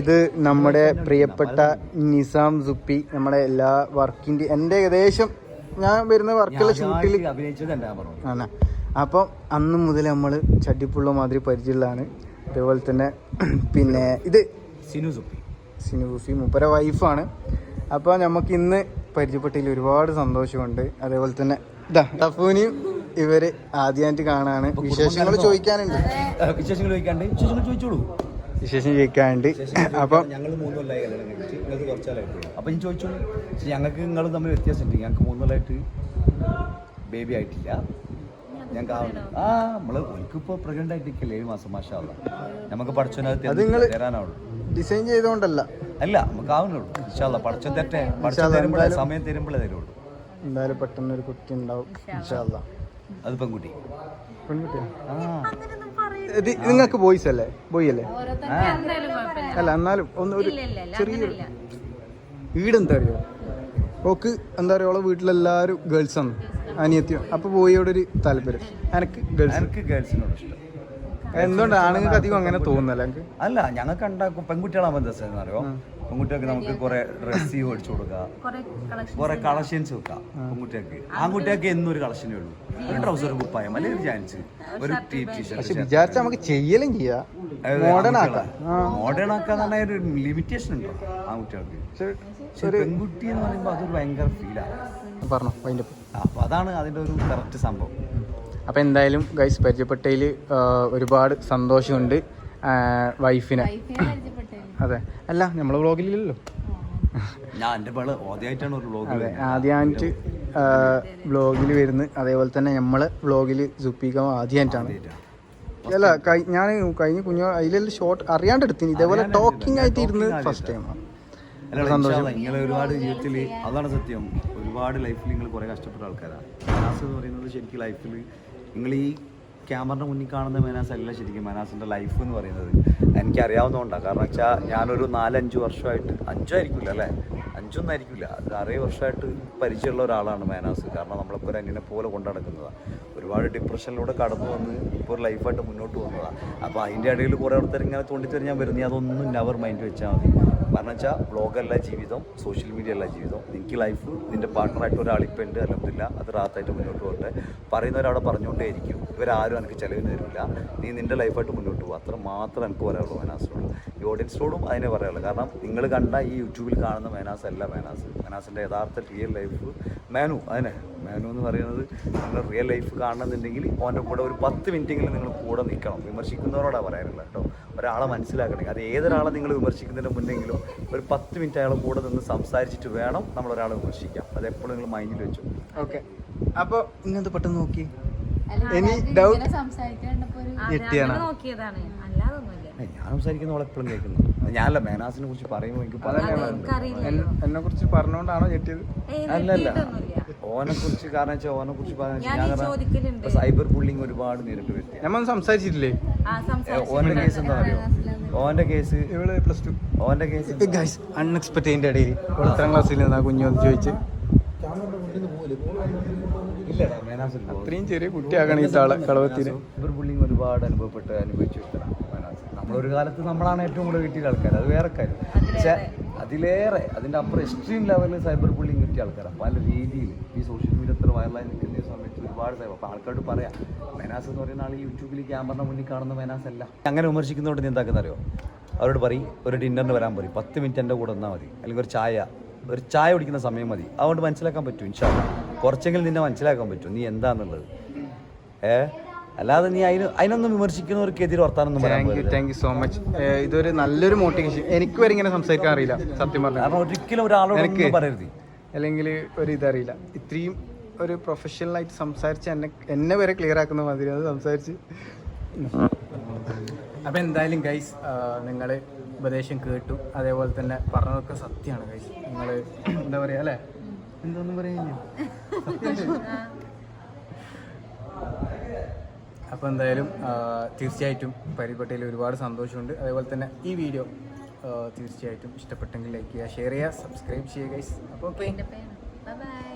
ഇത് നമ്മുടെ പ്രിയപ്പെട്ട നിസാം സുപ്പി നമ്മുടെ എല്ലാ വർക്കിന്റെ എന്റെ ഏകദേശം ഞാൻ വരുന്ന വർക്കുള്ള ഷൂട്ടിൽ ആണ്. അപ്പം അന്ന് മുതൽ നമ്മൾ ചട്ടിപ്പുള്ള മാതിരി പരിചയമുള്ളതാണ്. അതേപോലെ തന്നെ പിന്നെ ഇത് സിനു സുപ്പി. സിനു സുപ്പി മുപ്പര വൈഫാണ്. അപ്പോൾ നമുക്ക് ഇന്ന് പരിചയപ്പെട്ടതിൽ ഒരുപാട് സന്തോഷമുണ്ട്. അതേപോലെ തന്നെ ഇതാ ടഫൂനിയും ഇവർ ആദ്യമായിട്ട് കാണാണ്. വിശേഷങ്ങൾ ചോദിക്കാനുണ്ട്. വിശേഷങ്ങൾ ചോദിക്കാണ്ട്. വിശേഷങ്ങൾ ചോദിച്ചോളൂ. വിശേഷം ചോദിക്കാണ്ട് അപ്പം ഞങ്ങൾ മൂന്ന് കൊല്ലമായി കല്യാണം കഴിച്ചിട്ട് നിങ്ങൾക്ക് കുറച്ചാലായിട്ട് അപ്പം ഞാൻ ചോദിച്ചു ഞങ്ങൾക്ക് നിങ്ങൾ തമ്മിൽ വ്യത്യാസമുണ്ട്. ഞങ്ങൾക്ക് മൂന്ന് കൊല്ലമായിട്ട് ബേബി ആയിട്ടില്ല. ഞങ്ങൾക്ക് ആ നമ്മൾ എനിക്കിപ്പോൾ പ്രഗ്നന്റ് ആയിട്ടിരിക്കല്ലേ ഏഴ് മാസം മാഷാ നമുക്ക് പഠിച്ചതിനകത്ത് തരാനാവുള്ളൂ. ഡിസൈൻ ചെയ്തുകൊണ്ടല്ല അല്ല നമുക്ക് ആവുന്നുള്ളൂ ഇൻഷാല്ല തെറ്റേ തരുമ്പോഴേ സമയം തരുമ്പോഴേ തരുള്ളൂ. എന്തായാലും പെട്ടെന്ന് ഒരു കുട്ടി ഉണ്ടാവും. ഇൻഷാല്ലാ. അത് പെൺകുട്ടി. പെൺകുട്ടിയാ? ആ. ഇത് നിങ്ങൾക്ക് ബോയ്സ് അല്ലേ? ബോയ് അല്ലേ? അല്ല എന്നാലും ഒന്ന് ഒരു ഇല്ല, ഇല്ല, ഇല്ല, ചെറിയൊരു. വീടെന്താ അറിയോ? ഓക്ക് എന്താ പറയുക ഓളെ വീട്ടിലെല്ലാവരും ഗേൾസ് ആണ്. അനിയത്തിയോ. അപ്പൊ ബോയിയോടൊരു താല്പര്യം. എനിക്ക് ഗേൾസ് എനിക്ക് ഗേൾസിനോട് ഇഷ്ടം. എന്തുകൊണ്ട് ആണുങ്ങൾക്ക് അധികം അങ്ങനെ തോന്നുന്നല്ല? അല്ല ഞങ്ങൾക്ക് ഉണ്ടാക്കും പെൺകുട്ടികളാകുമ്പോൾ എന്താ ചെയ്യുന്നത് അറിയോ? പെൺകുട്ടികൾക്ക് നമുക്ക് കുറെ ഡ്രസ്സ് മേടിച്ചു കൊടുക്കാം. കുറെ കളക്ഷൻ കളക്ഷൻസ് വെക്കാം പെൺകുട്ടികൾക്ക്. ആൺകുട്ടികൾക്ക് എന്നും ഒരു കളക്ഷനേ ഉള്ളൂ. ഒരു ട്രൗസർ കുപ്പായം അല്ലെങ്കിൽ ഒരു ചാൻസ് ഒരു ടീ പക്ഷെ ടീഷർട്ട് വിചാരിച്ച നമുക്ക് ചെയ്യലും ചെയ്യാം. മോഡേൺ ആക്കാം. മോഡേൺ ആക്കാന്ന് പറഞ്ഞാൽ ഒരു ലിമിറ്റേഷൻ ഉണ്ടോ ആൺകുട്ടികൾക്ക്? പെൺകുട്ടി എന്ന് പറയുമ്പോൾ അതൊരു ഭയങ്കര ഫീലാണ് പറഞ്ഞു അപ്പൊ അതാണ് അതിന്റെ ഒരു കറക്റ്റ് സംഭവം. അപ്പം എന്തായാലും ഗൈസ് പരിചയപ്പെട്ടതിൽ ഒരുപാട് സന്തോഷമുണ്ട് വൈഫിനെ. അതെ. അല്ല നമ്മൾ വ്ളോഗിലില്ലല്ലോ അതെ ആദ്യമായിട്ട് വ്ളോഗിൽ വരുന്നത്. അതേപോലെ തന്നെ നമ്മളെ വ്ളോഗിൽ സുപ്പിക്കാൻ ആദ്യമായിട്ടാണ് അല്ല ഞാൻ കഴിഞ്ഞ കുഞ്ഞു അതിലെല്ലാം ഷോർട്ട് അറിയാണ്ട് എടുത്തിന് ഇതേപോലെ ടോക്കിംഗ് ആയിട്ട് ഇരുന്ന് ഫസ്റ്റ് ടൈമാണ് നിങ്ങൾ ഒരുപാട് ജീവിതത്തിൽ അതാണ് സത്യം. ഒരുപാട് ലൈഫിൽ നിങ്ങൾ കുറെ കഷ്ടപ്പെട്ട ആൾക്കാരാണ് എന്ന് പറയുന്നത് ശരിക്കും ലൈഫിൽ നിങ്ങൾ ഈ ക്യാമറയുടെ മുന്നിൽ കാണുന്ന മെനാസ് അല്ല ശരിക്കും മനാസിന്റെ ലൈഫ് എന്ന് പറയുന്നത്. എനിക്ക് അറിയാവുന്നതുകൊണ്ടാണ് കാരണം വെച്ചാൽ ഞാനൊരു നാലഞ്ച് വർഷമായിട്ട് അഞ്ചോ ആയിരിക്കില്ല അല്ലേ? അഞ്ചൊന്നും ആയിരിക്കില്ല അറേ വർഷമായിട്ട് പരിചയമുള്ള ഒരാളാണ് മേനാസ്. കാരണം നമ്മളൊക്കെ ഒരു അന്യനെ പോലെ കൊണ്ടു നടക്കുന്നതാണ് ഒരുപാട് ഡിപ്രഷനിലൂടെ കടന്നു വന്ന് ഇപ്പോൾ ഒരു ലൈഫായിട്ട് മുന്നോട്ട് വന്നതാണ് അപ്പോൾ അതിന്റെ ഇടയിൽ കുറേ ആൾക്കാർ ഇങ്ങനെ തോണ്ടിത്തെറിഞ്ഞാൽ വരുന്നത് അതൊന്നും നവർ മൈൻഡ് വെച്ചാൽ മതി. കാരണം വെച്ചാൽ ബ്ലോഗല്ല ജീവിതം സോഷ്യൽ മീഡിയ അല്ല ജീവിതം നിനക്ക് ലൈഫ് നിന്റെ പാർട്ട്ണറായിട്ട് ഒരാളിപ്പം ഉണ്ട് അല്ലെന്നില്ല അത് റാത്തായിട്ട് മുന്നോട്ട് പോകട്ടെ. പറയുന്നവരവിടെ പറഞ്ഞുകൊണ്ടേയിരിക്കും. ഇവരാരും എനിക്ക് ചിലവിന് തരില്ല നീ നിന്റെ ലൈഫായിട്ട് മുന്നോട്ട് പോകും അത്ര മാത്രം എനിക്ക് പറയാനുള്ളൂ മേനാസിനോട് ഈ ഓഡിയൻസിനോടും അതിനെ പറയുള്ളൂ കാരണം നിങ്ങൾ കണ്ട ഈ യൂട്യൂബിൽ കാണുന്ന മേനാസ് അല്ല മേനാസ്. മേനാസിന്റെ യഥാർത്ഥ റിയൽ ലൈഫ് മേനു അതിനെ. മേനു എന്ന് പറയുന്നത് നിങ്ങൾ റിയൽ ലൈഫ് കാണണമെന്നുണ്ടെങ്കിൽ ഓന്റെ കൂടെ ഒരു പത്ത് മിനിറ്റെങ്കിലും നിങ്ങൾ കൂടെ നിൽക്കണം. വിമർശിക്കുന്നവരോടാണ് പറയാനുള്ളത് കേട്ടോ. ഒരാളെ മനസ്സിലാക്കണേ അത് ഏതൊരാളെ നിങ്ങൾ വിമർശിക്കുന്നതിന് മുന്നെങ്കിലും ഒരു പത്ത് മിനിറ്റ് അയാളെ കൂടെ നിന്ന് സംസാരിച്ചിട്ട് വേണം നമ്മൾ ഒരാളെ വിമർശിക്കാം അത് എപ്പോഴും നിങ്ങൾ മൈൻഡിൽ വെച്ചു. ഓക്കെ. അപ്പോൾ ഇങ്ങനത്തെ പെട്ടെന്ന് നോക്കി? എനി ഇനി സംസാരിക്കാൻ അതെ, ഞെട്ടിയാണ്. നോക്കിയതാണ്. ഞാൻ സംസാരിക്കുന്ന അവളെ എപ്പോഴും കേൾക്കുന്നു. ഞാനല്ല മേനാസിനെ കുറിച്ച് പറയുമ്പോൾ എനിക്ക് എന്നെ കുറിച്ച് പറഞ്ഞുകൊണ്ടാണോ ഞെട്ടിയത്? അല്ലല്ല. ഓനെ കുറിച്ച് കാരണം വെച്ചാൽ ഓനെ കുറിച്ച് പറഞ്ഞാൽ. സൈബർ ബുള്ളിങ് ഒരുപാട് നേരിട്ട് വരുത്തി. നമ്മൾ സംസാരിച്ചിട്ടില്ലേ. ഓന്റെ കേസ് എന്താ പറയുക ഓന്റെ കേസ് ഇവൾ പ്ലസ് ടു. ഓന്റെ കേസ് ഗൈസ് അൺഎക്സ്പെക്ടഡിന്റെ ഇടയിൽ എത്രാം ക്ലാസ്സിൽ നിന്നാ കുഞ്ഞു വന്ന് ചോദിച്ച്. അത്രയും. ചെറിയ കുട്ടിയാകണം ഈ താളെ കളവത്തിന്. സൈബർ ബുള്ളിങ് ഒരുപാട് അനുഭവപ്പെട്ട് അനുഭവിച്ചു നമ്മളൊരു കാലത്ത് നമ്മളാണ് ഏറ്റവും കൂടുതൽ കിട്ടിയ ആൾക്കാർ അത് വേറെ കാര്യം. പക്ഷേ അതിലേറെ അതിന്റെ അപ്പുറം എക്സ്ട്രീം ലെവലിൽ സൈബർ ബുള്ളിങ് കിട്ടിയ ആൾക്കാരാണ് പല രീതിയിൽ ഈ സോഷ്യൽ മീഡിയ ഇത്ര വൈറലായി നിൽക്കുന്ന സമയത്ത് ഒരുപാട് സൈബർ അപ്പോൾ ആൾക്കാരോട് പറയാം മെനാസ് എന്ന് പറയുന്ന ആൾ യൂട്യൂബിൽ ക്യാമറയുടെ മുന്നിൽ കാണുന്ന മെനാസ് അല്ല. അങ്ങനെ വിമർശിക്കുന്നതുകൊണ്ട് എന്താക്കുന്ന അറിയോ? അവരോട് പറയും ഒരു ഡിന്നറിന് വരാൻ പറയും. പത്ത് മിനിറ്റ് എന്റെ കൂടെ വന്നാൽ മതി. അല്ലെങ്കിൽ ഒരു ചായ ഒരു ചായ കുടിക്കുന്ന സമയം മതി. അതുകൊണ്ട് മനസ്സിലാക്കാൻ പറ്റും ഇൻഷാല്ല കുറച്ചെങ്കിലും നിന്നെ മനസ്സിലാക്കാൻ പറ്റും. നീ എന്താണെന്നുള്ളത് ഏ? അല്ലാതെ നീ അതിന് അതിനൊന്നും വിമർശിക്കുന്നവർക്കെതിരെ വർത്താനൊന്നും പറയാൻ thank you. Thank you so much ഇതൊരു നല്ലൊരു മോട്ടിവേഷൻ എനിക്ക് വരെ ഇങ്ങനെ സംസാരിക്കാൻ അറിയില്ല സത്യം പറഞ്ഞു. കാരണം ഒരിക്കലും ഒരാളോട് എനിക്ക് ഒന്നും പറയരുത്. അല്ലെങ്കിൽ ഒരു ഇതറിയില്ല. ഇത്രയും ഒരു പ്രൊഫഷണൽ ആയിട്ട് സംസാരിച്ച് എന്നെ എന്നെ വരെ ക്ലിയർ ആക്കുന്ന മാതിരി അത് സംസാരിച്ച്. അപ്പം എന്തായാലും ഗൈസ് നിങ്ങൾ ഉപദേശം കേട്ടു. അതേപോലെ തന്നെ പറഞ്ഞതൊക്കെ സത്യമാണ് ഗൈസ് നിങ്ങൾ എന്താ പറയുക അല്ലേ? എന്തൊന്നും പറയുന്നില്ല അപ്പോൾ എന്തായാലും തീർച്ചയായിട്ടും പരിപാടിയിൽ ഒരുപാട് സന്തോഷമുണ്ട്. അതേപോലെ തന്നെ ഈ വീഡിയോ തീർച്ചയായിട്ടും ഇഷ്ടപ്പെട്ടെങ്കിൽ ലൈക്ക് ചെയ്യുക ഷെയർ ചെയ്യുക സബ്സ്ക്രൈബ് ചെയ്യുക അപ്പോൾ ഓക്കെ bye.